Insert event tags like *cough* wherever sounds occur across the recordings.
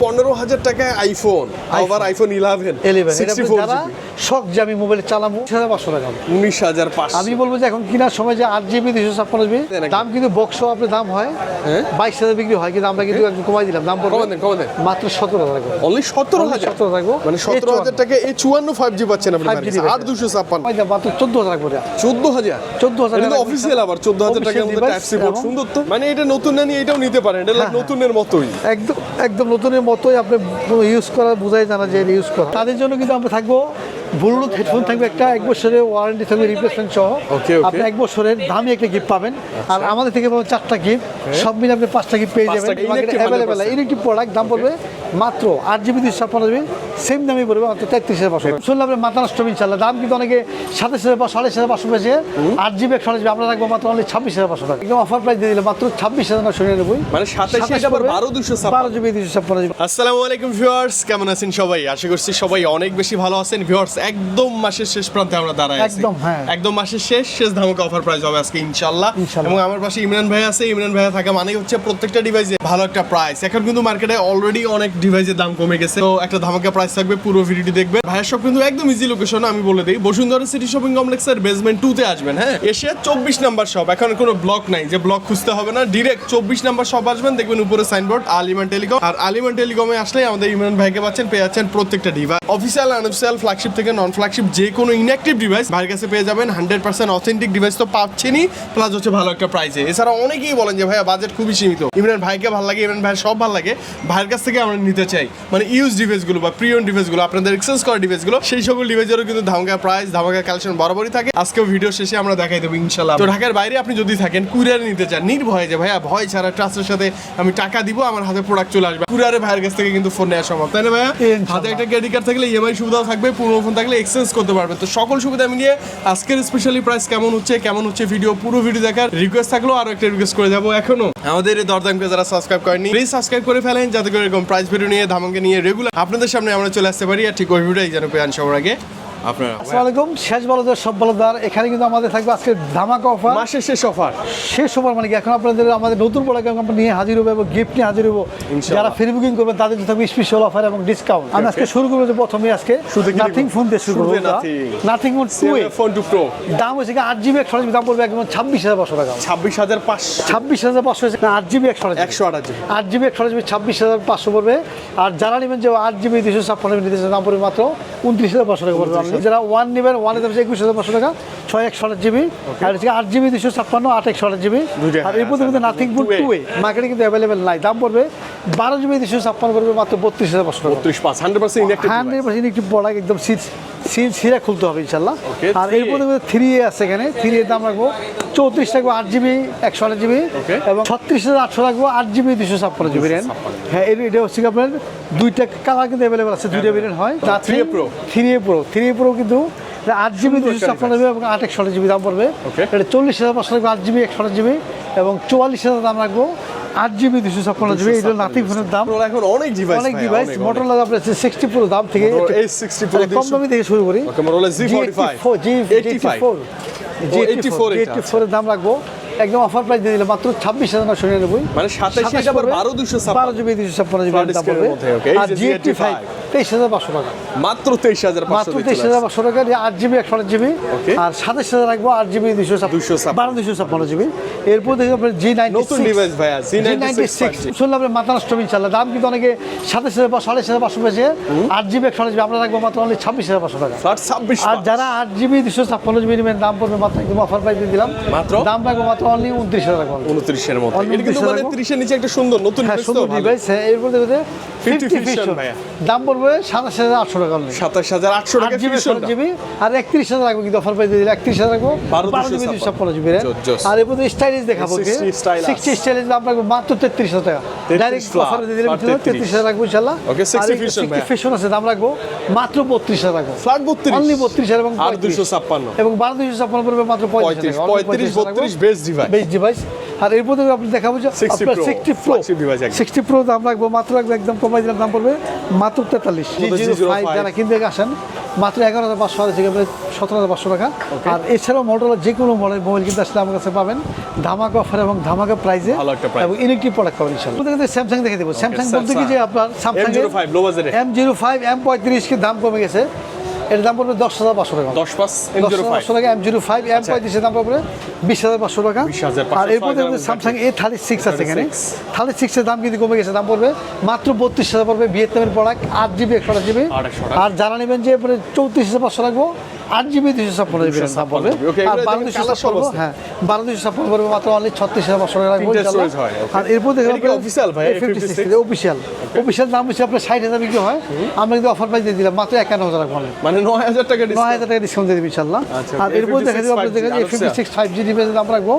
পনেরো হাজার টাকায় আইফোন আবার আইফোন ইলেভেন এলেভেন আপনি শখ যে আমি মোবাইলে চালাবো হাজার পাঁচশো টাকা উনিশ হাজার পাঁচশো। আমি বলব যে এখন কেনার সময় যে আট জিবি দুশো ছাপ্পান্ন জিবি দাম কিন্তু বক্স আপনার দাম হয় হ্যাঁ। বাইশ হাজার বিক্রি হয় কিন্তু আমরা কিন্তু একটু কমাই দিলাম দাম পড়বে দেন কমান দেন। মাত্র সতেরো হাজার টাকা। অনলি সতেরো হাজার? সতেরো থাকব। মানে সতেরো হাজার টাকা এই চুয়ান্ন ফাইভ জি পাচ্ছেন আপনি 5G বাড়িতে। দুশো ছাপ্পান্ন। মাত্র চোদ্দ হাজার এটা চোদ্দ হাজার? 14,000 এটা তো অফিসিয়াল আবার চোদ্দ হাজার টাকার মধ্যে টাইপ সি বোর্ড সুন্দর তো? মানে এটা নতুন না নিয়ে এটাও নিতে পারেন এটা হ্যাঁ, হ্যাঁ। নতুনের মতোই। একদম একদম নতুনের মতোই আপনি ইউজ করা বোঝাই জানা যে ইউজ করা। তাদের জন্য কিন্তু আমরা থাকব ব্লুটুথ হেডফোন থাকবে একটা এক বছরের ওয়ারেন্টি থাকবে রিপ্লেসমেন্ট সহ. আপনি এক বছরের দামি একটা গিফট পাবেন। আর আমাদের থেকে পাবেন চারটা গিফট সব মিলে আপনি পাঁচটা গিফট পেয়ে যাবেন। অ্যাভেলেবেল ইলেকট্রিক প্রোডাক্ট দাম পড়বে মাত্র আট জিবি দুশো ছাপ্পান্ন জিবি সেম দামই পড়বে মাত্র তেত্রিশ হাজার পাঁচশো শুনলাম আপনি মাথা নষ্ট ইনশাল্লাহ দাম কিন্তু অনেকে সাতাশ হাজার বা সাড়ে হাজার পাঁচশো পেয়েছে আট জিবি একশো জিবি আমরা রাখব মাত্র অনলি ছাব্বিশ হাজার পাঁচশো টাকা। একদম অফার প্রাইস দিয়ে দিলে মাত্র ছাব্বিশ হাজার নশো নিরানব্বই। মানে সাতাশ হাজার বারো দুশো বারো জিবি দুশো ছাপ্পান্ন জিবি। আসসালামু আলাইকুম ভিউয়ার্স কেমন আছেন সবাই? আশা করছি সবাই অনেক বেশি ভালো আছেন। ভিউয়ার্স একদম মাসের শেষ প্রান্তে আমরা দাঁড়াই আছি। একদম, হ্যাঁ। একদম মাসের শেষ শেষ ধামাকা অফার প্রাইস হবে আজকে ইনশাআল্লাহ। এবং আমার পাশে ইমরান ভাই আছে। ইমরান ভাই থাকা মানে হচ্ছে প্রত্যেকটা ডিভাইসে ভালো একটা প্রাইস এখন কিন্তু মার্কেটে অলরেডি অনেক ডিভাইসের দাম কমে গেছে। তো একটা ধামাকা প্রাইস থাকবে, পুরো ভিডিওটি দেখবেন ভাইয়ের সব কিন্তু একদম ইজি লোকেশন আমি বলে দিই। বসুন্ধরা সিটি শপিং কমপ্লেক্সের বেসমেন্ট টু তে আসবেন হ্যাঁ? এসে চব্বিশ নাম্বার শপ এখন কোনো ব্লক নাই, যে ব্লক খুঁজতে হবে না ডিরেক্ট চব্বিশ নাম্বার শপ আসবেন, দেখবেন উপরে সাইনবোর্ড আলিমান টেলিকম আর আলিমান টেলিকমে আসলে আমাদের ইমরান ভাইকে পাচ্ছেন, পেয়ে যাচ্ছেন প্রত্যেকটা ডিভাইস অফিসিয়াল আনঅফিসিয়াল ফ্ল্যাগশিপ থেকে নন ফ্ল্যাগশিপ যে কোনো ইনঅ্যাক্টিভ ডিভাইস ভাইয়ের কাছে পেয়ে যাবেন হান্ড্রেড পার্সেন্ট অথেন্টিক ডিভাইস তো পাচ্ছেনই প্লাস হচ্ছে ভালো একটা প্রাইসে এছাড়া অনেকেই বলেন যে, ভাইয়া বাজেট খুবই সীমিত। ইমরান ভাইকে ভালো লাগে, ইমরান ভাইয়ের সব ভালো লাগে। ভাইয়ের কাছ থেকে আমরা নিতে চাই। মানে ইউজ ডিভাইসগুলো বা প্রিয়ন ডিভাইসগুলো আপনাদের এক্সচেঞ্জ করা ডিভাইসগুলো সেই সকল ডিভাইসেরও কিন্তু ধামাকা প্রাইস ধামাকা কালেকশন বরাবরই থাকে। আজকেও ভিডিও শেষে আমরা দেখাই দেবো ইনশাল্লাহ তো ঢাকার বাইরে আপনি যদি থাকেন কুরিয়ারে নিতে চান নির্ভয়ে যে ভাইয়া ভয় ছাড়া ট্রাস্টের সাথে আমি টাকা দিব আমার হাতে প্রোডাক্ট চলে আসবে। কুরিয়ারে ভাইয়ের কাছ থেকে কিন্তু ফোন নেওয়া সম্ভব। তাই না ভাইয়া? হাতে একটা ক্রেডিট কার্ড থাকলে ইএমআই সুবিধাও থাকবে পুরো ফোন থাকলে এক্সচেঞ্জ করতে পারবেন তো সকল সুবিধা মিলিয়ে আজকের স্পেশালি প্রাইস কেমন হচ্ছে কেমন হচ্ছে ভিডিও পুরো ভিডিও দেখার রিকোয়েস্ট থাকলেও আরও একটা রিকোয়েস্ট করে যাব এখনও। আমাদের এই দরদামকে যারা সাবস্ক্রাইব করেনি প্লিজ সাবস্ক্রাইব করে ফেলেন যাতে করে এরকম প্রাইস ভিডিও নিয়ে, ধামাকে নিয়ে রেগুলার আপনাদের সামনে আমরা চলে আসতে পারি। আর ঠিক ওই ভিডিওটাই যেন পেয়ে আন সবার আগে। আপনারা। আসসালামু আলাইকুম শেষ বলদার সব বলদার এখানে কিন্তু আমাদের থাকবে আজকে ধামাকা অফার মাসের শেষ অফার শেষ অফার মানে কি? এখন আপনাদের আমাদের নতুন প্রোডাক্ট আমরা নিয়ে হাজির হব এবং গিফট নিয়ে হাজির হব। যারা ফ্রি বুকিং করবেন তাদের জন্য থাকবে স্পেশাল অফার এবং ডিসকাউন্ট আমি আজকে শুরু করব যে প্রথমে আজকে। নাথিং ফোন দিয়ে শুরু করব nothing phone two phone two pro দাম হচ্ছে কি আট জিবি একশো দাম পড়বে একদম ছাব্বিশ হাজার পাঁচশো টাকা। ছাব্বিশ হাজার পাঁচশো। ছাব্বিশ হাজার পাঁচশো আট জিবি একশো একশো আট আট জিবি একশো জিবি ছাব্বিশ হাজার পাঁচশো পড়বে। আর যারা নেবেন যে আট জিবি দুশো ছাপ্পান্ন নিতে দাম পড়বে মাত্র উনত্রিশ হাজার পাঁচশো টাকা পড়বে। যারা ওয়ান নেবেন ওয়ানের দাম একুশ হাজার পাঁচশো টাকা ছয় একশো আট জিবি আর হচ্ছে আট জিবি দুশো ছাপ্পান্ন আট একশো আট জিবি। আর এর মধ্যে কিন্তু নাথিং বুট টু এ মার্কেটে কিন্তু অ্যাভেলেবেল নাই। দাম পড়বে বারো জিবি দুশো ছাপ্পান্ন পড়বে মাত্র বত্রিশ হাজার পাঁচশো টাকা। ত্রিশ পাঁচ হান্ড্রেড পার্সেন্ট হান্ড্রেড পার্সেন্ট একটি প্রোডাক্ট একদম সিট সিরা খুলতে হবে ইনশাল্লাহ। আর এর 3A থ্রি এ আছে এখানে। থ্রি এর দাম রাখব চৌত্রিশ রাখব আট জিবি একশো আট জিবি এবং ছত্রিশ হাজার আটশো রাখব আট জিবি দুশো ছাপ্পান্ন জিবি রেন হ্যাঁ এর এটা হচ্ছে আপনার দুইটা কালার কিন্তু অ্যাভেলেবেল আছে দুইটা ভেরিয়েন্ট হয়। তা 3A Pro। Three A pro three A pro কিন্তু আট জিবি দুশো ছাপ্পান্ন জিবি এবং আট একশো জিবি দাম পড়বে। এটা চল্লিশ হাজার পাঁচশো রাখব আট জিবি একশ আট জিবি এবং চুয়াল্লিশ হাজার দাম রাখব আট জিবি দুশো ছাপ্পান্ন জিবি এটা নাতি ফোনের দাম। এখন অনেক ডিভাইস অনেক ডিভাইস মোটরলা আপনার সিক্সটি প্রো দাম থেকে Motorola একটু- A60 Pro তাহলে কম দামি থেকে শুরু করি। Okay, Motorola Z45 জি 85 84 এটা। আছে। এর দাম রাখব। একদম অফার প্রাইস দিয়ে দিলে মাত্র ছাব্বিশ হাজার নশো নিরানব্বই। মানে 27 এটা আবার 12 বারো জিবি দুশো ছাপ্পান্ন জিবি আর যে জি এইটটি ফাইভ Z85 তেইশ হাজার পাঁচশো টাকা। মাত্র তেইশ হাজার মাত্র তেইশ হাজার পাঁচশো টাকা আট জিবি একশো আট জিবি। আর সাতাশ হাজার রাখব আট জিবি দুশো 256 বারো দুশো ছাপ্পান্ন জিবি। এরপর দেখি আপনার জি নাইনটি নতুন ডিভাইস ভাইয়া জি নাইনটি সিক্স শুনলে আপনার মাথা নষ্ট ইনশাল্লাহ দাম কিন্তু অনেকে সাতাশ হাজার বা সাড়ে হাজার পাঁচশো পেয়েছে আট জিবি একশো জিবি আমরা রাখব মাত্র অনলি ছাব্বিশ হাজার পাঁচশো টাকা। ছাব্বিশ আর যারা আট জিবি দুশো ছাপ্পান্ন জিবি নেবেন দাম পড়বে মাত্র একদম অফার প্রাইস দিয়ে দিলাম। মাত্র? দাম রাখব মাত্র অনলি উনত্রিশ হাজার টাকা উনত্রিশের মতো কিন্তু মানে ত্রিশের নিচে একটা সুন্দর নতুন হ্যাঁ সুন্দর ডিভাইস হ্যাঁ এরপর দেখবে 50 ফিফটি ফিশন দাম পড়বে সাতাশ হাজার আটশো টাকা। সাতাশ হাজার আটশো টাকা জিবি টা। জিবি আর একত্রিশ হাজার রাখব কিন্তু অফার প্রাইস দিলে। একত্রিশ হাজার রাখব বারো জিবি দুশো ছাপ্পান্ন জিবি। আর এরপর স্টাইলিশ দেখাবো সিক্সটি স্টাইলিশ দাম রাখব মাত্র তেত্রিশ হাজার টাকা। ডাইরেক্ট অফার দিয়ে দিলে তেত্রিশ। হাজার রাখব ইনশাল্লাহ। Okay, 60 Fusion ভাইয়া। ফিশন আছে দাম রাখব মাত্র বত্রিশ হাজার রাখব ফ্ল্যাট বত্রিশ। অনলি বত্রিশ হাজার এবং দুশো ছাপ্পান্ন। এবং বারো দুশো ছাপ্পান্ন পড়বে মাত্র পঁয়ত্রিশ পঁয়ত্রিশ বত্রিশ বেস্ট ডিভাইস বেস্ট ডিভাইস আর এরপর থেকে আপনি দেখাবো যে আপনার সিক্সটি প্রো। সিক্সটি প্রো দাম রাখব মাত্র একদম কমাই দিলাম দাম পড়বে মাত্র তেতাল্লিশ। G05 যারা কিনতে আসেন মাত্র এগারো হাজার পাঁচশো হাজার থেকে সতেরো হাজার পাঁচশো টাকা। আর এছাড়াও মোটরলা যে কোনো মডেল মোবাইল কিন্তু আসলে আমার কাছে পাবেন ধামাকা অফার এবং ধামাকা price। এবং ইলেকট্রিক প্রোডাক্ট পাবেন ইনশাল্লাহ স্যামসাং দেখে দেবো। স্যামসাং বলতে কি যে আপনার স্যামসাং M05 low budget এ। এম জিরো ফাইভ এম পঁয়ত্রিশ কি দাম কমে গেছে। এর দাম পড়বে দশ হাজার পাঁচশো টাকা। দশ পাঁচ পাঁচশো টাকা এম জিরো ফাইভ এম পঁয়ত্রিশের দাম পড়বে বিশ হাজার পাঁচশো টাকা। আর এরপর স্যামসাং এ থার্টি সিক্স আছে এখানে। 36 থার্টি সিক্সের দাম কিন্তু কমে গেছে দাম পড়বে মাত্র বত্রিশ হাজার পড়বে ভিয়েতনামের প্রোডাক্ট আট জিবি একশো আট জিবি। আর যারা নেবেন যে চৌত্রিশ হাজার পাঁচশো রাখব আট জিবি দুশো ছাপ্পান্ন জিবি পড়বে আর বারো দেখেন দুশো ছাপ্পান্ন হ্যাঁ বারো দুশো ছাপ্পান্ন পড়বে মাত্র অনলি ছত্রিশ হাজার পাঁচশো টাকা. আর এরপর official ভাই, ফিফটি সিক্স অফিসিয়াল অফিসিয়াল দাম হচ্ছে আপনার ষাট হাজার বিক্রি হয়। আমরা কিন্তু অফার প্রাইস দিয়ে দিলাম মাত্র একান্ন হাজার অনলি। মানে নয় হাজার টাকা নয় হাজার টাকা ডিসকাউন্ট দিয়ে দেবে ইনশাল্লাহ। আচ্ছা, আর এরপর দেখা যাবে 56 আপনার দেখা যাবে 5G, fifty six five G ডিভাইসের দাম রাখব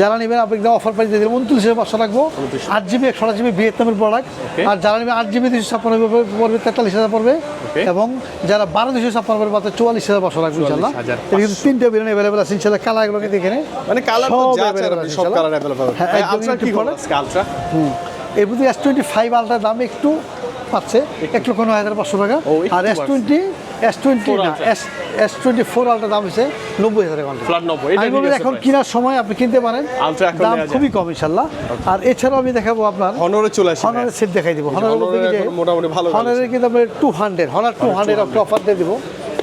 যারা নেবেন আপনি একদম অফার প্রাইস দিয়ে দেবেন উনত্রিশ হাজার পাঁচশো রাখব। আট জিবি একশো আট জিবি ভিয়েতনামের প্রোডাক্ট আর যারা নেবেন আট জিবি দুশো ছাপ্পান্ন পড়বে তেতাল্লিশ হাজার পড়বে। এবং যারা বারো দুশো ছাপ্পান্ন পড়বে মাত্র চুয়াল্লিশ হাজার পাঁচশো ইনশাল্লাহ 44,500 এটা কিন্তু তিনটে বিরিয়ানি অ্যাভেলেবেল আছে ইনশাল্লাহ কালারগুলো কিন্তু এখানে মানে কালার তো যা আছে সব কালার অ্যাভেলেবল হ্যাঁ, আলট্রা কি product। আলট্রা এর মধ্যে এস টোয়েন্টি ফাইভ দাম একটু পাচ্ছে এক লক্ষ নয় হাজার পাঁচশো টাকা। আর এস। টোয়েন্টি এস টোয়েন্টি না এস এস টোয়েন্টি ফোর আলটার দাম হচ্ছে নব্বই হাজার টাকা। এখন। কেনার সময় আপনি কিনতে পারেন। দাম খুবই কম ইনশাল্লাহ আর এছাড়াও আমি দেখাবো আপনার। হনরে চলে আসি হনারের সেট দেখাই দিব। Honor মোটামুটি ভালো হনারের কিন্তু আপনার two hundred Honor two hundred আপনি অফার দিয়ে দিব।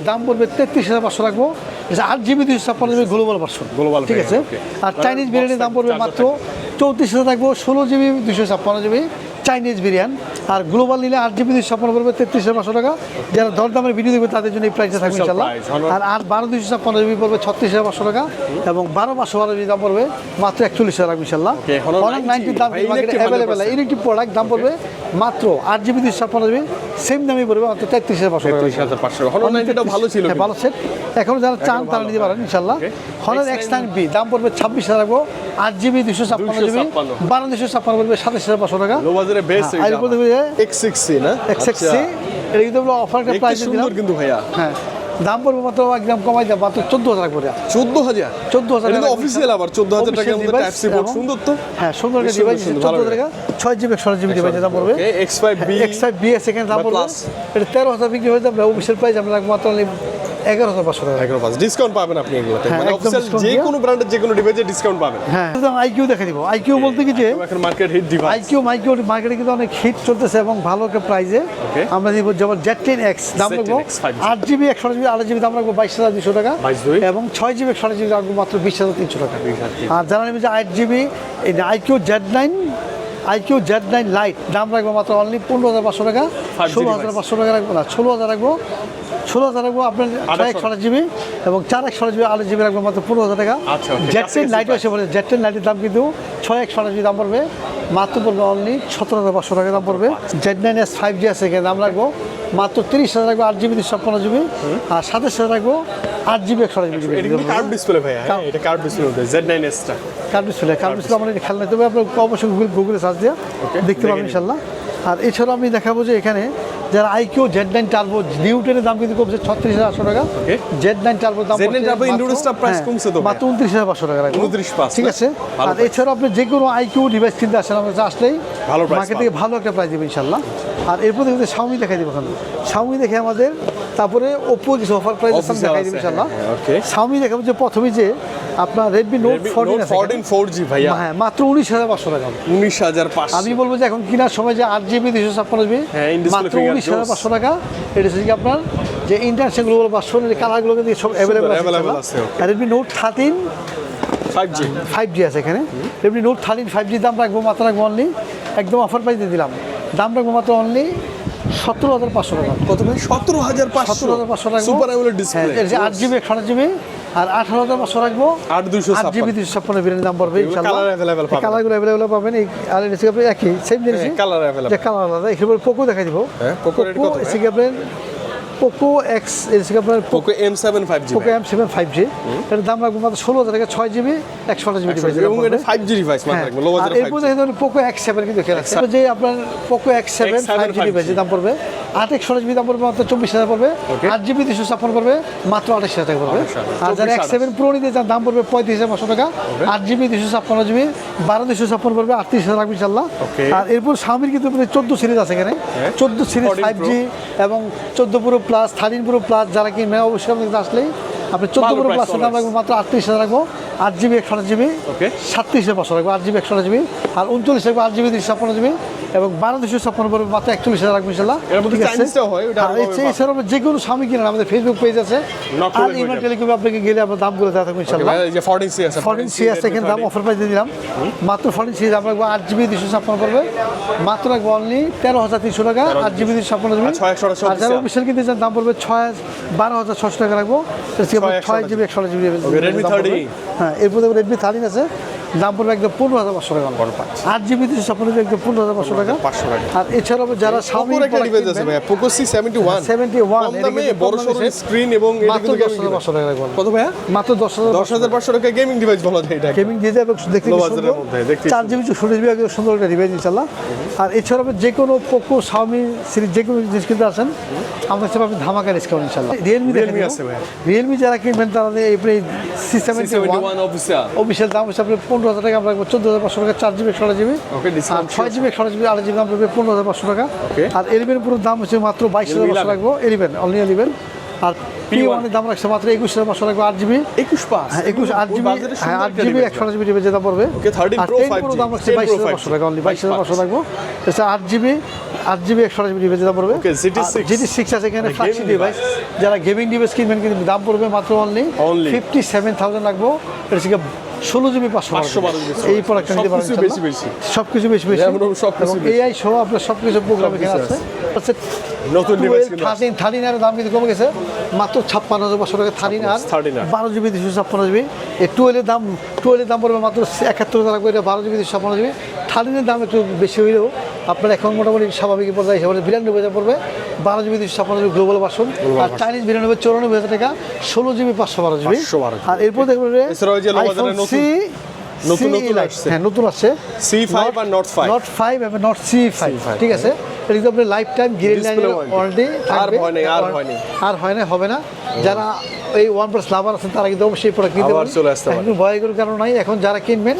দাম পড়বে তেত্রিশ হাজার পাঁচশো লাগবো। এটা আট জিবি দুইশো ছাপ্পান্ন জিবি গ্লোবাল ভার্সন গ্লোবাল ঠিক আছে? আর চাইনিজ বিরিয়ানির দাম পড়বে মাত্র চৌত্রিশ হাজার থাকব ষোলো জিবি দুইশো ছাপ্পান্ন জিবি। চাইনিজ বিরিয়ানি আর গ্লোবাল নিলে আট জিবি দুশো ছাপ্পান্ন পড়বে তেত্রিশ হাজার পাঁচশো টাকা। যারা দরদামের ভিডিও দেখবে তাদের জন্য এই প্রাইসটা থাকবে ইনশাল্লাহ আর আট বারো দুশো ছাপ্পান্ন জিবি পড়বে ছত্রিশ হাজার পাঁচশো টাকা এবং বারো পাঁচশো বারো জিবি দাম পড়বে মাত্র একচল্লিশ হাজার রাখবে ইনশাল্লাহ অনেক 90 নাইনটির দাম অ্যাভেলেবেল 100% ইলেকট্রিক প্রোডাক্ট দাম পড়বে মাত্র আট জিবি দুশো ছাপ্পান্ন জিবি সেম দামই পড়বে মাত্র তেত্রিশ হাজার পাঁচশো টাকা। ভালো ছিল হ্যাঁ, ভালো সেট এখন যারা চান তারা নিতে পারেন ইনশাল্লাহ হলের এক্স নাইন বি দাম পড়বে ছাব্বিশ হাজার রাখব আট জিবি দুশো ছাপ্পান্ন জিবি 256 বারো দুশো ছাপ্পান্ন পড়বে সাতাশ হাজার পাঁচশো টাকা। লো বাজারে বেস্ট আর এরপর দেখবে এক্স সিক্স সি না? এক্স এক্স সি এটা কিন্তু আমরা অফার একটা প্রাইস দিলাম। কিন্তু ভাইয়া। হ্যাঁ দাম পড়বে মাত্র একদম কমাই দেয় মাত্র চোদ্দ হাজার এটা। চোদ্দ হাজার? 14,000 এটা টাকা। অফিসিয়াল আবার চোদ্দ হাজার device সুন্দর তো? হ্যাঁ সুন্দর একটা ডিভাইস চোদ্দ টাকা। ছয় জিবি একশো জিবি ডিভাইস দাম পড়বে। X five B X five BS এখানে দাম পড়বে। এটা তেরো হাজার বিক্রি হয়ে যাবে অফিসিয়াল প্রাইস আমরা মাত্র only এগারো হাজার পাঁচশো টাকা। এগারো পাঁচ ডিসকাউন্ট পাবেন আপনি এগুলোতে। হ্যাঁ, মানে অফিসিয়াল যে কোনো ব্র্যান্ডের যে কোনো ডিভাইসে ডিসকাউন্ট পাবেন। হ্যাঁ। আইকিউ দেখে দিব আইকিউ বলতে কি যে এখন মার্কেট হিট ডিভাইস আইকিউ মাইকিউ মার্কেটে কিন্তু অনেক হিট চলতেছে এবং ভালো একটা প্রাইসে আমরা দিব যেমন জেড টেন এক্স দাম রাখব আট জিবি একশো জিবি আট জিবি দাম রাখব বাইশ হাজার দুশো টাকা। এবং ছয় জিবি একশো জিবি রাখব মাত্র বিশ হাজার তিনশো টাকা। আর যারা নেবে যে আট GB iQOO Z nine iQOO Z nine lite দাম রাখব মাত্র অনলি পনেরো হাজার পাঁচশো টাকা। ষোলো হাজার পাঁচশো টাকা রাখব না ষোলো হাজার রাখব। ষোলো হাজার রাখব আপনার ছয় একশো জিবি এবং চার একশো জিবি আট জিবি রাখব মাত্র পনেরো হাজার টাকা। আচ্ছা, okay, জেড টেন কাছাকাছি লাইট এসে বলে জেড টেন লাইটের দাম কিন্তু ছয় একশো জিবি দাম পড়বে। মাত্র পড়বে অনলি সতেরো হাজার পাঁচশো টাকা দাম পড়বে। Z nine S five G আছে এখানে দাম রাখব। মাত্র তিরিশ হাজার রাখব আট জিবি ছাপ্পান্ন জিবি। আর সাতাশ হাজার রাখব আট জিবি একশো জিবি। কিন্তু ডিসপ্লে হ্যাঁ এটা কার্ভ ডিসপ্লে জেড নাইন এসটা কার্ড ডিসপ্লে কার্ড ডিসপ্লে আমাদের খেয়াল নিতে হবে আপনার অবশ্যই গুগল গুগলে সার্চ দিয়ে দেখতে দেখে পাবেন ইনশাল্লাহ। আর এছাড়াও আমি দেখাবো যে এখানে যারা আইকিউ জেড নাইন টার্বো নিউটনের দাম কিন্তু কমছে ছত্রিশ হাজার আটশো টাকা। জেড নাইন টার্বো দাম Z9 পড়ছে Turbo মাত্র- price হ্যাঁ, কমছে তো? মাত্র উনত্রিশ হাজার পাঁচশো টাকা 29,500 ঠিক আছে? আর এছাড়াও আপনি যে কোনো আইকিউ ডিভাইস কিনতে আসেন আমার কাছে আসলেই ভালো মার্কেট থেকে ভালো একটা প্রাইস দেবেন ইনশাল্লাহ। আর এরপর দেখতে শাওমি দেখাই দেবো ওখানে শাওমি দেখে আমাদের তারপরে ওপো কিছু অফার প্রাইস Official দেখাই আছে, দেবে ইনশাল্লাহ হ্যাঁ, হ্যাঁ, okay। দেখাবো যে প্রথমে যে আপনার রেডমি নোট ফোরটিন আছে এখানে। ফোরটিন ফোর জি ভাইয়া। হ্যাঁ মাত্র উনিশ হাজার পাঁচশো টাকা। উনিশ হাজার পাঁচশো। আমি বলব যে এখন কেনার সময় যে আট জিবি দুশো ছাপ্পান্ন জিবি হ্যাঁ, মাত্র figure উনিশ হাজার জোস। পাঁচশো টাকা। এটা হচ্ছে কি আপনার যে ইন্টারন্যাশনাল গ্লোবাল ভার্সন এই কালারগুলো কিন্তু সব available আছে, আছে thirteen five G five G আছে এখানে। নোট থার্টিন ফাইভ জি দাম রাখব মাত্র রাখব অনলি একদম অফার প্রাইস দিলাম। দাম রাখব মাত্র অনলি সতেরো হাজার পাঁচশো টাকা। কত ভাই? সতেরো হাজার সতেরো হাজার পাঁচশো রাখব। সুপার অ্যামোলেড ডিসপ্লে হ্যাঁ আট জিবি একশো জিবি আর আঠারো হাজার পাঁচশো রাখব। আট দুশো আট জিবি দুশো ছাপ্পান্ন বিরিয়ানি দাম পড়বে। কালারগুলো অ্যাভেলেবেল পাবেন। এই আর এসে একই সেম জিনিস। Colour colour available। যে কালার আলাদা এখানে পোকো দেখাই দিব। পোকো Poco পোকো এক্স এসে আপনার Poco M seven five G Poco M seven five G এটার দাম রাখব মাত্র ষোলো হাজার টাকা ছয় জিবি একশো আঠাশ জিবি এবং এটা ফাইভ জি ডিভাইস আর এরপর দেখে ধরুন পোকো এক্স সেভেন কিন্তু খেলা যে আপনার Poco X seven X7 five 5G বেশি দাম পড়বে আট একশো জিবি দাম পড়বে মাত্র চব্বিশ হাজার পড়বে. আট জিবি দুশো ছাপ্পান্ন পড়বে মাত্র আঠাশ হাজার টাকা পড়বে। 28,000 আর যারা এক্স সেভেন প্রো নিতে চান দাম পড়বে পঁয়ত্রিশ হাজার পাঁচশো টাকা। আট জিবি দুশো ছাপ্পান্ন জিবি বারো দুশো ছাপ্পান্ন পড়বে আটত্রিশ হাজার রাখবে ইনশাল্লাহ. আর এরপর স্বামীর কিন্তু চোদ্দ সিরিজ আছে এখানে। চোদ্দ সিরিজ 14 ফাইভ। জি এবং চোদ্দ পুরো প্লাস থার্টিন প্রো প্লাস যারা কিনবেন অবশ্যই আসলেই। আপনি চোদ্দ প্রো প্লাস মাত্র আটত্রিশ হাজার রাখব। আট জিবি একশো আট জিবি Okay. সাতত্রিশ পাঁচশো রাখব আট জিবি একশো আট জিবি আর উনচল্লিশ রাখব আট জিবি দুশো ছাপ্পান্ন জিবি এবং বারো দুশো ছাপ্পান্ন পড়বে মাত্র একচল্লিশ হাজার রাখব ইনশাল্লাহ। হয়, হ্যাঁ, এছাড়া- আমরা যে কোনো স্বামী কিনেন আমাদের ফেসবুক পেজ আছে। আর ইমেল হয়ে আপনাকে গেলে আমরা দামগুলো দেওয়া থাকব ইনশাল্লাহ। এই যে 14 সি আছে ফর্টিন সি আছে এখানে দাম অফার প্রাইস দিয়ে দিলাম। মাত্র ফর্টিন সি আমরা রাখব আট জিবি দুশো ছাপ্পান্ন পড়বে মাত্র রাখব অনলি তেরো হাজার তিনশো টাকা আট জিবি দুশো ছাপ্পান্ন জিবি। আর যারা অফিসিয়াল কিনতে চান দাম পড়বে ছয় বারো হাজার ছশো টাকা রাখব ছয় জিবি একশো জিবি Redmi 30? হ্যাঁ এরপর এরপরে রেডমি থার্টিন আছে। দাম পড়বে একদম পনেরো হাজার পাঁচশো টাকা। আট জিবি দুশো একদম পনেরো হাজার পাঁচশো টাকা। 500 টাকা। আর এছাড়াও যারা পোকো সি 71 71 কম দামে বড় স্ক্রিন এবং মাত্র দশ হাজার পাঁচশো টাকা কত ভাইয়া? মাত্র দশ হাজার দশ হাজার পাঁচশো টাকা গেমিং ডিভাইস বলা যায় এটা গেমিং দিয়ে যাবে দেখতে Low খুব budget এর সুন্দর। মধ্যে, দেখতে চার জিবি ষোলো জিবি একদম সুন্দর একটা ডিভাইস ইনশাল্লাহ আর যে কোনো পোকো শাওমি সিরিজ যে কোনো জিনিস কিনতে আসেন আমাদের সাথে আপনি ধামাকা ডিসকাউন্ট ইনশাল্লাহ রিয়েলমি Realme আছে ভাই। রিয়েলমি যারা কিনবেন তারা এই সি সেভেন্টি ওয়ান অফিসিয়াল দাম হচ্ছে আপনি পনেরো হাজার টাকা আমরা রাখব। চোদ্দ হাজার পাঁচশো টাকা চার জিবি একশো জিবি। আর ছয় জিবি একশো জিবি আড়াই জিবি দাম পনেরো হাজার পাঁচশো টাকা. আর এলিভেন পুরো দাম হচ্ছে মাত্র বাইশ হাজার পাঁচশো 11 রাখব। এলিভেন অনলি এলিভেন আর পি ওয়ানের দাম রাখছে মাত্র একুশ হাজার পাঁচশো রাখব আট জিবি। 21 পাস হ্যাঁ একুশ আট জিবি। হ্যাঁ আট জিবি একশো জিবি ডিভাইস যেটা পড়বে। Okay, 13 আর Pro 10 5G, Pro দাম রাখছে বাইশ হাজার পাঁচশো টাকা অনলি বাইশ হাজার পাঁচশো পাঁচ। রাখব। এছাড়া আট জিবি আট জিবি একশো জিবি ডিভাইস যেটা পড়বে। Okay, GT6 জিটি সিক্স আছে এখানে মানে ফ্ল্যাগশিপ ডিভাইস যারা গেমিং ডিভাইস কিনবেন কিন্তু দাম পড়বে মাত্র অনলি ফিফটি সেভেন থাউজেন্ড লাগবো এটা ষোলো জিবি পাঁচশো এই প্রোডাক্টটা নিতে পারেন বেশি বেশি। সব কিছু বেশি। বেশি। এবং এআই সহ আপনার সব কিছু প্রোগ্রাম এখানে আছে। নতুন থার্টিন থার্টিন এর দাম কিন্তু কমে গেছে। মাত্র ছাপ্পান্ন হাজার পাঁচশো টাকা থার্টিন আর। 13 আর। বারো জিবি দুশো ছাপ্পান্ন জিবি। এই টুয়েলভের দাম দাম পড়বে মাত্র একাত্তর হাজার রাখবে এটা বারো জিবি দুশো ছাপ্পান্ন জিবি। থার্টিনের দাম একটু বেশি হইলেও আপনার এখন মোটামুটি স্বাভাবিক পর্যায়ে হিসাবে বিরানব্বই হাজার পড়বে। বারো জিবি দুশো ছাপ্পান্ন জিবি গ্লোবাল ভার্সন আর চাইনিজ চৌরানব্বই হাজার টাকা ষোলো জিবি পাঁচশো বারো জিবি। আর এরপর দেখবেন নতুন- সি নতুন নতুন আসছে। হ্যাঁ নতুন আসছে। C5 আর Note 5 নট ফাইভ এবং নট সি ফাইভ ঠিক আছে? এটা কিন্তু আপনি লাইফ টাইম গ্রিন লাইনের ওয়ারেন্টি আর আর হয় না হবে না। যারা এই ওয়ান প্লাস লাভার আছেন তারা কিন্তু অবশ্যই প্রোডাক্ট কিনতে আবার পারেন চলে আসতে পারে। ভয় কারণ নাই। এখন যারা কিনবেন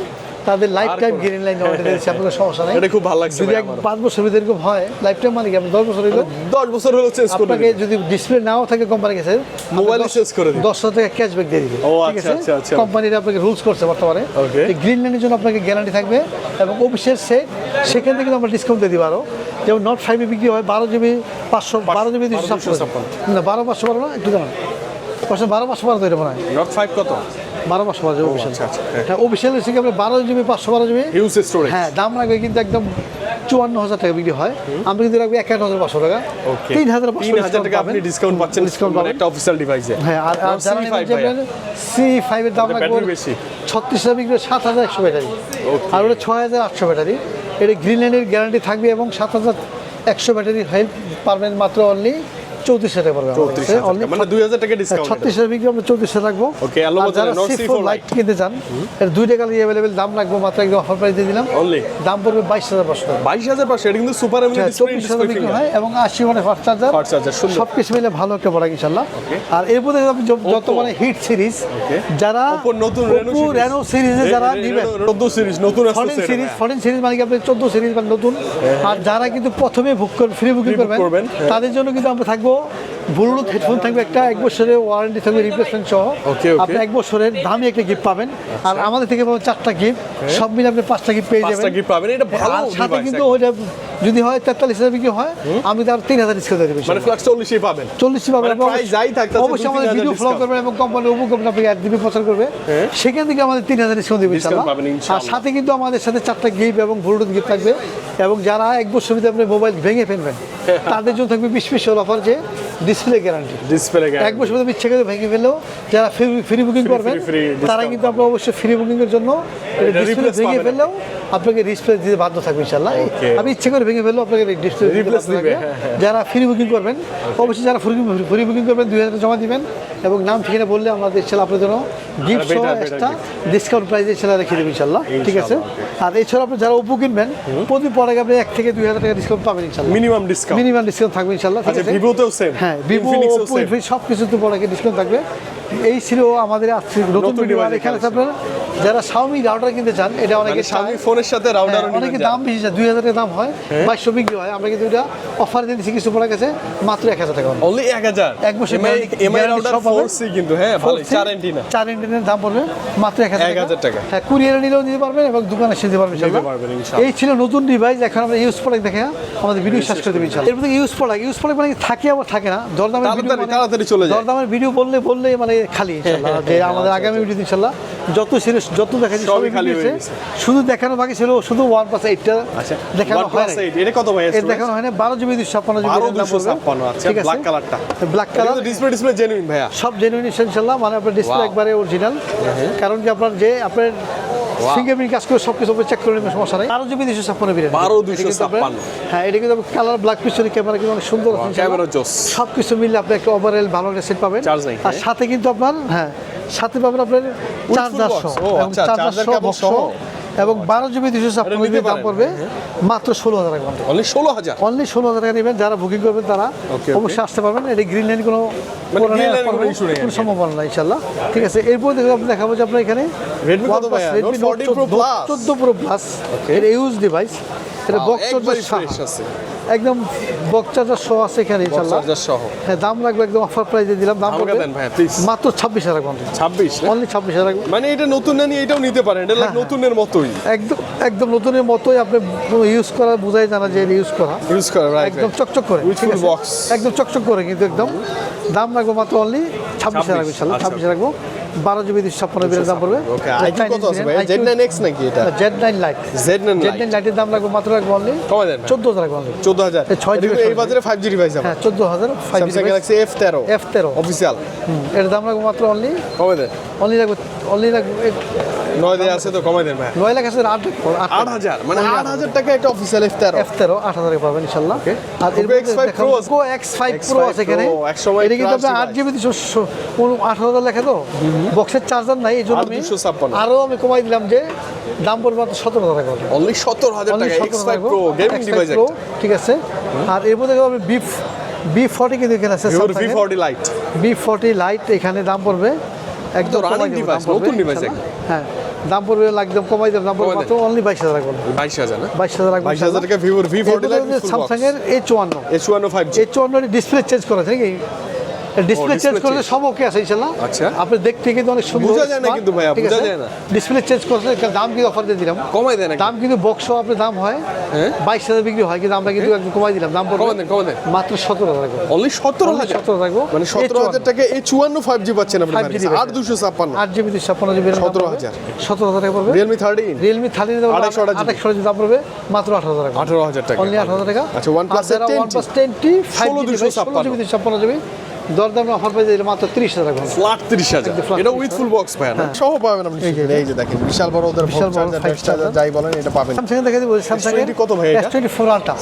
তাদের life time green line warranty দিচ্ছে আপনাদের সমস্যা নাই। এটা খুব ভালো লাগছে যদি এক পাঁচ বছর ভিতরে এরকম হয় লাইফ টাইম মানে কি আপনি দশ বছর হইল 10 বছর হলো চেঞ্জ করে আপনাকে যদি ডিসপ্লে নাও থাকে কোম্পানি কাছে Mobile চেঞ্জ করে দিবে। দশ হাজার টাকা ক্যাশব্যাক দিয়ে দিবে ও, ঠিক আচ্ছা, আচ্ছা, আচ্ছা। কোম্পানির আপনাকে রুলস করছে বর্তমানে. গ্রিন লাইনের জন্য আপনাকে গ্যারান্টি থাকবে এবং অফিসের সেট সেখান থেকে আমরা ডিসকাউন্ট দিয়ে দিব আরও যেমন নট ফাইভে বিক্রি হয় বারো জিবি পাঁচশো বারো জিবি দুশো না বারো পাঁচশো বারো না একটু দাঁড়ান। পাঁচশো বারো পাঁচশো বারো তো এটা মনে হয়। নট ফাইভ কত? বারো পাঁচশো বারো অফিসিয়াল আচ্ছা, আচ্ছা, হ্যাঁ। অফিসিয়াল এসে আপনি বারো জিবি পাঁচশো বারো জিবি? হিউজ স্টোরেজ হ্যাঁ দাম রাখবে কিন্তু একদম চুয়ান্ন হাজার টাকা বিক্রি হয়। আমরা কিন্তু রাখব একান্ন হাজার পাঁচশো টাকা। তিন হাজার পাঁচশো 3000 টাকা আপনি ডিসকাউন্ট পাচ্ছেন ডিসকাউন্ট মানে একটা অফিশিয়াল ডিভাইসে হ্যাঁ আর সি ফাইভের দাম battery বেশি। ছত্রিশ হাজার বিক্রি সাত হাজার একশো ব্যাটারি আর ওটা ছয় হাজার আটশো ব্যাটারি এটা গ্রিন লাইনের গ্যারান্টি থাকবে এবং সাত হাজার একশো ব্যাটারি হেল্প পারবেন মাত্র অনলি চৌত্রিশ চৌত্রিশ মানে দুই হাজার টাকা ডিসকাউন্ট ছত্রিশ হাজার বিক্রি আমরা চৌত্রিশ রাখব। Okay, আলো আর বাজারে যারা Note C C4 four light কিনতে চান এর দুইটা কালার অ্যাভেলেবেল দাম রাখব মাত্র একদম অফার প্রাইস দিয়ে দিলাম। Only? দাম পড়বে বাইশ হাজার পাঁচশো বাইশ হাজার পাঁচশো এটা কিন্তু সুপার এমনি হ্যাঁ, চব্বিশ হাজার বিক্রি হয় এবং আশি মানে ফাস্ট চার্জার Fast charger, সব কিছু মিলে ভালো একটা প্রোডাক্ট ইনশাল্লাহ আর এরপরে আপনি যত মানে হিট সিরিজ যারা নতুন রেনো সিরিজে যারা নেবেন। চোদ্দ সিরিজ নতুন ফরেন সিরিজ ফরেন সিরিজ মানে কি আপনি চোদ্দ সিরিজ মানে নতুন আর যারা কিন্তু প্রথমে বুক করবেন ফ্রি বুকিং করবেন হ্যাঁ। তাদের জন্য কিন্তু আমরা থাকব ব্লুটুথ হেডফোন থাকবে একটা এক বছরের ওয়ারেন্টি থাকবে রিপ্লেসমেন্ট সহ. আপনি এক বছরের দামি একটা গিফট পাবেন আর আমাদের থেকে পাবেন চারটা গিফট সব মিলে আপনি পাঁচটা গিফট পেয়ে হ্যাঁ। যাবেন gift পাবেন, এটা ভালো সাথে কিন্তু। ওইটা যদি হয় তেতাল্লিশ হাজার বিক্রি হয় আমি তার তিন হাজার ডিসকাউন্ট দেবো মানে পাবেন। চল্লিশ পাবেন মানে যাই থাকতেছে, অবশ্যই আমাদের ভিডিও ফলো করবেন এবং কোম্পানি উপকম্পানি আপনাকে অ্যাড দিবে প্রচার করবে। সেখান থেকে আমাদের তিন হাজার ডিসকাউন্ট দেবে আর সাথে কিন্তু আমাদের সাথে চারটা গিফট এবং গিফট থাকবে। এবং যারা এক বছর ভিতরে আপনি মোবাইল ভেঙে ফেলবেন *laughs* তাদের জন্য থাকবে বিশ অফার যে ডিসপ্লে গ্যারান্টি ডিসপ্লে এক বছর মধ্যে ইচ্ছে করে ভেঙে ফেললেও যারা ফ্রি বুকিং করবেন তারা কিন্তু আপনার অবশ্যই ফ্রি বুকিং এর জন্য ডিসপ্লে ভেঙে। ফেললেও আপনাকে ডিসপ্লে দিতে বাধ্য থাকবে ইনশাল্লাহ. আপনি ইচ্ছে করে ভেঙে ফেললেও আপনাকে Replace দিবে, হ্যাঁ, যারা ফ্রি বুকিং করবেন অবশ্যই যারা ফ্রি ফ্রি বুকিং করবেন দুই হাজার জমা দিবেন এবং নাম ঠিকানা বললে আমাদের ইনশাল্লাহ আপনার জন্য গিফট সহ একটা ডিসকাউন্ট প্রাইসে ইনশাল্লাহ রেখে দেবেন ইনশাল্লাহ ঠিক আছে? আর এছাড়া আপনি যারা উপু কিনবেন প্রতি পরে আপনি এক থেকে দুই হাজার টাকা ডিসকাউন্ট পাবেন ইনশাল্লাহ। মিনিমাম ডিসকাউন্ট মিনিমাম ডিসকাউন্ট থাকবে ইনশাল্লাহ ঠিক আচ্ছা আছে? ভিভোতেও সেম হ্যাঁ ভিভো ওপো সব কিছুতে পরে ডিসকাউন্ট থাকবে। এই ছিল আমাদের আজকে নতুন ভিডিও আর এখানে। আপনার যারা শাওমি রাউটার কিনতে চান এটা অনেকে মানে স্বামী চায়। ফোনের সাথে রাউটার হ্যাঁ, অনেকে দাম বেশি চায় দুই হাজার দাম হয় বাইশশো বিক্রি হয়। আমরা কিন্তু এটা অফার দিয়ে দিচ্ছি কিছু প্রোডাক্ট আছে মাত্র এক হাজার টাকা অনলি এক হাজার? এক বছর এমআই রাউটার ফোর সি কিন্তু হ্যাঁ ভালো চার এন্টিনা চার এন্টিনের দাম পড়বে মাত্র এক হাজার 1000 টাকা। হ্যাঁ কুরিয়ারে নিলেও নিতে পারবেন এবং দোকানে এসে দিতে পারবেন। এই ছিল নতুন ডিভাইস এখন আমরা ইউজ প্রোডাক্ট দেখে আমাদের ভিডিও শেষ করে দেবো ইনশাআল্লাহ এর মধ্যে ইউজ প্রোডাক্ট ইউজ প্রোডাক্ট মানে থাকে আবার থাকে না? দরদামের ভিডিও তাড়াতাড়ি- মানে তাড়াতাড়ি চলে যায়। দরদামের ভিডিও বললে বললে মানে খালি ইনশাআল্লাহ যে আমাদের আগামী ভিডিও ইনশাআল্লাহ যত সিরিয়াস যত দেখাচ্ছি সবই সবই খালি হয়ে শুধু দেখানো বাকি ছিল শুধু ওয়ান প্লাস এইটটা আচ্ছা দেখানো হয় এটা কত ভাই এর দেখানো হয় না বারো জিবি দুশো ছাপ্পান্ন জিবি দুশো ছাপ্পান্ন আচ্ছা ব্ল্যাক কালারটা black colour display display genuine ভাইয়া। সব জেনুইন ইনশাল্লাহ মানে আপনার ডিসপ্লে একবারে অরিজিনাল কারণ কি আপনার যে আপনার ফিঙ্গারপ্রিন্ট কাজ করে সব কিছু চেক করে নেবেন সমস্যা নেই। আরও জিবি দুশো ছাপ্পান্ন বিরিয়ানি 12,256 হ্যাঁ এটা কিন্তু কালার ব্ল্যাক পিছনে ক্যামেরা কিন্তু অনেক সুন্দর আছে ক্যামেরা জোস সব কিছু মিললে আপনি একটা ওভারঅল ভালো পাবেন। আর হ্যাঁ। সাথে কিন্তু আপনার হ্যাঁ সাথে পাবেন আপনার চার্জার box, সহ। এবং আচ্ছা, চার্জার সহ box সহ। এবং বারো জিবি দুশো ছাপ্পান্ন দাম পড়বে মাত্র ষোলো হাজার টাকা অনলি ষোলো হাজার? অনলি ষোলো হাজার টাকা নেবেন। যারা বুকিং করবেন তারা অবশ্যই আসতে পারবেন। এটা গ্রিন লাইন কোনো মানে কোনো। সম্ভাবনা নাই ইনশাল্লাহ ঠিক আছে এরপর দেখো আপনি দেখাবো যে আপনার এখানে Redmi কত ভাইয়া? Redmi Note 14 Pro Plus? চোদ্দ প্রো প্লাস. এটা ইউজ ডিভাইস এটা বক্স আছে। একদম বক্স চার্জার সহ আছে এখানে সহ। হ্যাঁ দাম লাগবে একদম অফার প্রাইসে দিলাম। দাম আমাকে দেন ভাইয়া প্লিজ মাত্র ছাব্বিশ হাজার ঘণ্টা ছাব্বিশ? অনলি ছাব্বিশ হাজার মানে এটা নতুন না নিয়ে এটাও নিতে পারেন এটা লাইক হ্যাঁ, নতুনের মতোই। একদম একদম নতুনের মতোই আপনি ইউজ করা বোঝাই জানা যে ইউজ করা। ইউজ করা রাইট একদম চকচক করে box. একদম চকচক করে কিন্তু একদম। দাম রাখব মাত্র অনলি ছাব্বিশ হাজার রাখব ইনশাল্লাহ আচ্ছা। ছাব্বিশ রাখব বারো জিবি দুশো ছাপ্পান্ন বিলের দাম পড়বে। জেড নাইন এক্স নাকি এটা? Z nine lite Z nine Z nine লাইটের দাম লাগবে মাত্র লাগবে অনলি কমাই দেন। চোদ্দ হাজার রাখব অনলি চোদ্দ হাজার। এই ছয় জিবি এই বাজারে ফাইভ জি ডিভাইস হ্যাঁ চোদ্দ হাজার ফাইভ জি গ্যালাক্সি এফ তেরো। এফ তেরো। অফিসিয়াল এর দাম লাগবে মাত্র অনলি কমে দেন। অনলি লাগবে অনলি রাখব নয় আছে তো কমাই দেন ভাই। নয় লাখ আছে আট আট হাজার মানে আট হাজার টাকা একটা অফিসিয়াল আট হাজার পাবেন ইনশাল্লাহ। আর এর X5 Pro আছে। এক্স ফাইভ প্রো আছে এখানে। এটা কিন্তু আপনার আট জিবি দুশো হাজার লেখা তো? বক্সের চার্জার নাই এই জন্য আর আমি আরও আমি কমাই দিলাম যে দাম পড়বে মাত্র সতেরো হাজার টাকা। অনলি সত্তর হাজার টাকা X five pro gaming device ঠিক আছে। আর এর মধ্যে আমি বিফ বি ফর্টি কিন্তু এখানে আছে V forty lite B forty lite এখানে দাম পড়বে একদম device, পড়বে, নতুন ইনশাল্লাহ। হ্যাঁ। দাম পড়বে একদম কমাই দেব দাম পড়বে মাত্র অনলি বাইশ হাজার রাখব। বাইশ হাজার না? বাইশ হাজার বাইশ হাজার টাকা ভিভোর ভি ফর্টি লাইট স্যামসাং এর এ চুয়ান্ন। এস ওয়ান ফাইভ জি এই চুয়ান্ন ডিসপ্লে চেঞ্জ করা আছে নাকি? ডিসপ্লে চেঞ্জ oh, করলে সব ওকে আছে ইনশাআল্লাহ। আচ্ছা। আপনি দেখতে কিন্তু অনেক সুন্দর। বোঝা যায় না কিন্তু ভাই বোঝা যায় না। ডিসপ্লে চেঞ্জ করলে দাম কি অফার দিয়ে দিলাম। কমাই দেন দাম কিন্তু বক্স আপনি দাম হয়। হ্যাঁ। 22000 বিক্রি হয় কিন্তু আমরা কিন্তু হ্যাঁ। একদম কমাই দিলাম। দাম পড়বে দেন কমাই দেন। মাত্র 17000 টাকা। অনলি 17000 17000 মানে 17000 টাকা এই 54 5G পাচ্ছেন আপনি 8256 8GB হাজার। 17000 17000 টাকা পড়বে। Realme 13 Realme 13 দাম 2800 দাম পড়বে। মাত্র 18000 টাকা। 18000 টাকা। অনলি 18000 টাকা। আচ্ছা OnePlus 10 OnePlus 10 টি 5GB 256GB দরদাম অফার পেয়ে দিলে মাত্র তিরিশ হাজার টাকা। ফ্ল্যাট তিরিশ হাজার। এটা উইথ ফুল বক্স ভাই না সহ পাবেন আপনি এই যে, দেখেন বিশাল বড় ওদের বিশাল বড় চার্জার যাই বলেন এটা পাবেন। স্যামসাং দেখে দিব স্যামসাং এর কত ভাই এটা?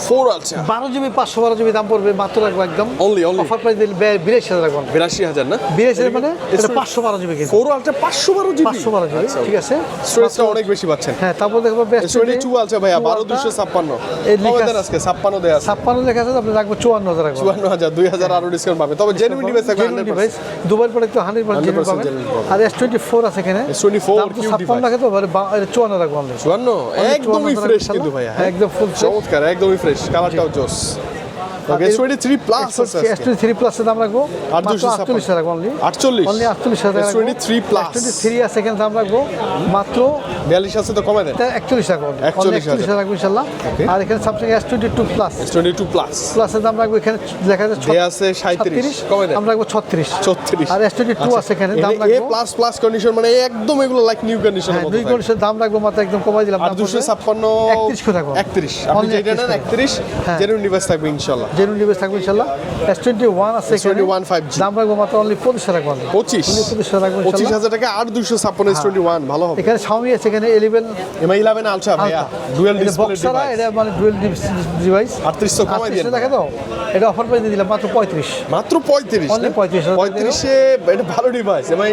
ফোর আচ্ছা বারো জিবি পাঁচশো বারো জিবি দাম পড়বে মাত্র রাখব একদম। Only, only। অফার প্রাইস দিলে বিরাশি হাজার রাখব। বিরাশি হাজার না? বিরাশি হাজার মানে? এটা পাঁচশো বারো জিবি কিন্তু ফোর আলট্রা পাঁচশো বারো জিবি পাঁচশো বারো জিবি ঠিক আছে। স্টোরেজটা অনেক বেশি পাচ্ছেন। হ্যাঁ তারপর দেখব এস টোয়েন্টি টু আলট্রা ভাইয়া বারো দুশো ছাপ্পান্ন। এই লেখা আছে। দেয় আছে। লেখা আছে আপনি রাখব চুয়ান্ন হাজার চুয়ান্ন হাজার দুই হাজার আরও ডিসকাউন্ট পাবে। তবে জেনুইন ডিভাইস থাকবে দুবার পরে তো হান্ড্রেড পার্সেন্ট 100% পাবেন। পাবেন। আর এস টোয়েন্টি ফোর আছে এখানে। S24 দাম তো cute ছাপ্পান্ন তো এবারে বা- এটা চুয়ান্ন রাখব আমরা। চুয়ান্ন? একদমই ফ্রেশ কিন্তু ভাইয়া হ্যাঁ, একদম fresh। চমৎকার একদমই ফ্রেশ কালারটাও জোস। Okay S twenty three plus আছে এস টোয়েন্টি থ্রি দাম রাখব। আর 256 অনলি অনলি প্লাস আছে এখানে দাম রাখব। মাত্র বিয়াল্লিশ আছে তো কমে দেন। একচল্লিশ টাকা অনলি 41 হাজার। রাখব ইনশাল্লাহ আর এখানে প্লাস প্লাস দাম রাখব এখানে লেখা আছে আছে 37 কমে দেন। আমরা রাখব ছত্রিশ। ছত্রিশ। আর এস টোয়েন্টি টু আছে এখানে দাম এ প্লাস প্লাস কন্ডিশন মানে একদম এগুলো লাইক নিউ কন্ডিশন দুই কোটির দাম রাখব মাত্র একদম কমাই দিলাম। আর দুশো ছাপ্পান্ন একত্রিশ করে রাখব একত্রিশ। আপনি যেটা নেন 31 একত্রিশ হ্যাঁ। জেনুইন ডিভাইস থাকবে ইনশাল্লাহ জেনুইন ডিভাইস থাকবে ইনশাল্লাহ। এস টোয়েন্টি ওয়ান আছে এখানে। S21 5G দাম রাখব মাত্র অনলি পঁচিশ রাখব only। পঁচিশ। Only পঁচিশ রাখব পঁচিশ হাজার টাকা আর দুশো ছাপ্পান্ন এস টোয়েন্টি ওয়ান ভালো হবে। এখানে শাওমি আছে এখানে ইলেভেন এমআই ইলেভেন আলট্রা ভাইয়া। ডুয়েল বক্সারা এটা মানে ডুয়েল ডিভাইস আটত্রিশশো কমাই দিয়ে দেখে তো? এটা অফার দিয়ে দিলাম মাত্র পঁয়ত্রিশ। মাত্র পঁয়ত্রিশ Only 35 হাজার টাকা। পঁয়ত্রিশে এটা ভালো ডিভাইস এমআই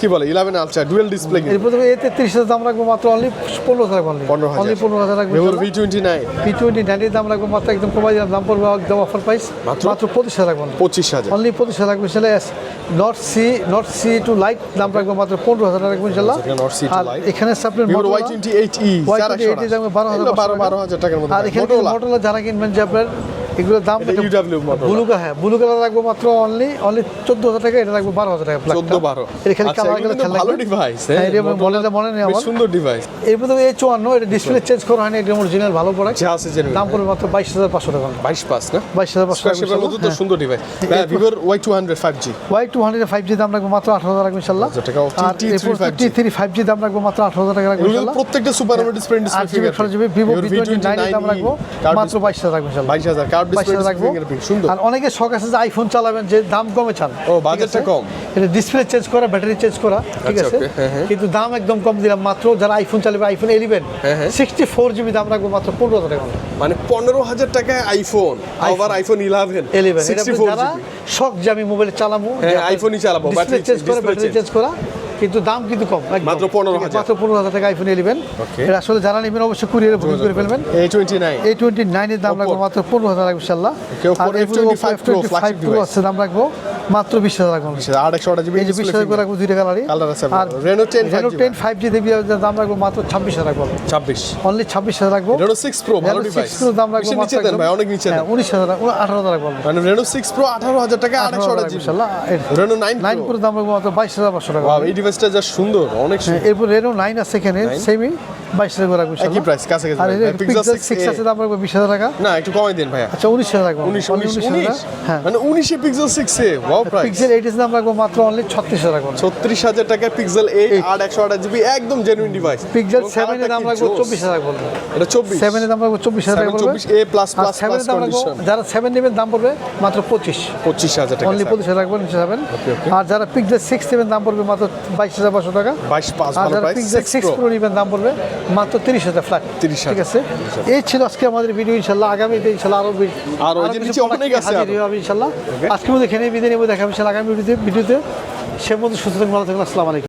কি বলে? ইলেভেন আলট্রা ডুয়েল ডিসপ্লে এরপর তুমি এতে তিরিশ হাজার দাম রাখব মাত্র অনলি পনেরো হাজার অনলি 15,000 অনলি পনেরো হাজার রাখব V twenty nine P twenty নাইনের দাম রাখব মাত্র একদম কমাই দিলাম। দাম পড়বে একদম অফার প্রাইস মাত্র? পঁচিশ হাজার রাখব পঁচিশ হাজার। অনলি পঁচিশ হাজার রাখব সেটা Nord C Nord C two lite দাম রাখব মাত্র পনেরো হাজার রাখব ইনশাল্লাহ। আর এখানে আছে আপনার ভিভোর Motorola- এইট ই Y28 বারো হাজার বারো বারো হাজার টাকার মধ্যে আর এখানে মোটরলা যারা কিনবেন যে আপনার এগুলোর দাম এটা UW Motorola। হ্যাঁ ব্লু কালার রাখব মাত্র অনলি অনলি চোদ্দ হাজার টাকা এটা রাখব বারো হাজার টাকা খালি আচ্ছা, কালার গেলে ভালো ডিভাইস হ্যাঁ এটা মনে নেই আমার সুন্দর ডিভাইস এরপর তো এই চুয়ান্ন এটা ডিসপ্লে চেঞ্জ করা হয়নি এটা অরিজিনাল ভালো প্রোডাক্ট যা আছে জেনুইন দাম পড়বে মাত্র বাইশ হাজার পাঁচশো টাকা। বাইশ পাস না? বাইশ হাজার পাঁচশো টাকা স্কোয়ার মধ্যে তো সুন্দর device Y two hundred five G দাম রাখব মাত্র আঠারো হাজার রাখব ইনশাল্লাহ। হাজার টাকা। আর T3 এরপর 5G T three five G দাম রাখব মাত্র আঠারো হাজার টাকা রাখব প্রত্যেকটা সুপার ডিসপ্লে একশো GB Vivo V twenty nine দাম রাখব মাত্র বাইশ হাজার রাখব ইনশাল্লাহ। বাইশ হাজার কার্ড বাইশ রাখব আর অনেকে শখ আছে যে আইফোন চালাবেন যে দাম কমে চান। ও, বাজেটটা কম। এটা ডিসপ্লে চেঞ্জ করা ব্যাটারি চেঞ্জ করা ঠিক আচ্ছা, আছে? হ্যাঁ, হ্যাঁ। কিন্তু দাম একদম কম দিলাম। মাত্র যারা আইফোন চালাবে আইফোন হ্যাঁ। সিক্সটি ফোর জিবি দাম রাখব মাত্র পনেরো হাজার টাকা। মানে পনেরো হাজার টাকায় আইফোন আবার আইফোন ইলেভেন সিক্সটি শখ যে আমি মোবাইলে চালাবো হ্যাঁ, iPhone-ই চালাবো, battery চেঞ্জ করা ব্যাটারি চেঞ্জ করা কিন্তু দাম কিন্তু কম মাত্র 15,000 ঠিক আছে, মাত্র পনেরো হাজার টাকা আইফোন এটা আসলে যারা নেবেন অবশ্যই কুরিয়ারে বুকিং করে ফেলবেন। এ টোয়েন্টি নাইন এই টোয়েন্টি নাইনের দাম রাখব মাত্র পনেরো হাজার রাখব ইনশাল্লাহ Okay, Oppo F25 Pro, flagship pro আছে দাম রাখব মাত্র বিশ হাজার রাখব একশো জিবি এই বিশ হাজার করে রাখব দুইটা কালারই আর Reno 10 Reno ten five G দেবি দাম রাখব মাত্র ছাব্বিশ হাজার রাখব ছাব্বিশ। অনলি ছাব্বিশ হাজার রাখব রেনো সিক্স প্রো ভালো ডিভাইস 6 দাম রাখব নিচে দেন ভাই অনেক নিচে দেন। উনিশ হাজার আঠারো হাজার রাখব মানে রেনো সিক্স প্রো আঠারো হাজার টাকা আট একশো জিবি রেনো নাইন নাইন করে দাম রাখব মাত্র বাইশ হাজার পাঁচশো টাকা। এই ডিভাইসটা যা সুন্দর অনেক হ্যাঁ, এরপর রেনো নাইন আছে এখানে সেমি বাইশ হাজার রাখব একই প্রাইস কাছে আর কাছে পিক্সেল পিক্সেল সিক্স আছে দাম রাখব বিশ হাজার টাকা। না একটু কমাই দিন ভাইয়া। আচ্ছা উনিশ হাজার রাখব। উনিশ উনিশ 19,000 হ্যাঁ। মানে উনিশে পিক্সেল সিক্সে ওয়াও প্রাইস পিক্সেল এইট দাম রাখব মাত্র অনলি ছত্রিশ হাজার রাখব ছত্রিশ হাজার টাকা পিক্সেল এইট আট একশো আট জিবি একদম জেনুইন ডিভাইস পিক্সেল সেভেনের দাম রাখব চব্বিশ হাজার বলব। এটা চব্বিশ। সেভেনের দাম রাখব চব্বিশ হাজার টাকা 7, পড়বে 24 A plus আর plus সেভেনের দাম রাখব যারা সেভেন নেবেন দাম পড়বে মাত্র পঁচিশ। পঁচিশ হাজার টাকা অনলি পঁচিশ হাজার রাখব নিচে যাবেন। আর যারা পিক্সেল সিক্স নেবেন দাম পড়বে মাত্র বাইশ হাজার পাঁচশো টাকা। বাইশ পাঁচ সিক্স প্রো নেবেন দাম পড়বে মাত্র তিরিশ হাজার ফ্ল্যাট তিরিশ ঠিক আছে? এই ছিল আজকে আমাদের ভিডিও ইনশাল্লাহ আগামীতে ইনশাল্লাহ আরও বি- আর ওই কিছু অনেক আছে আরও। ইনশাল্লাহ। আজকে মধ্যে এখানে বিদায় নেব দেখা ইনশাল্লাহ আগামী ভিডিওতে ভিডিওতে সে মধ্যে সুস্থ থাকবেন ভালো থাকবেন আসসালামু আলাইকুম।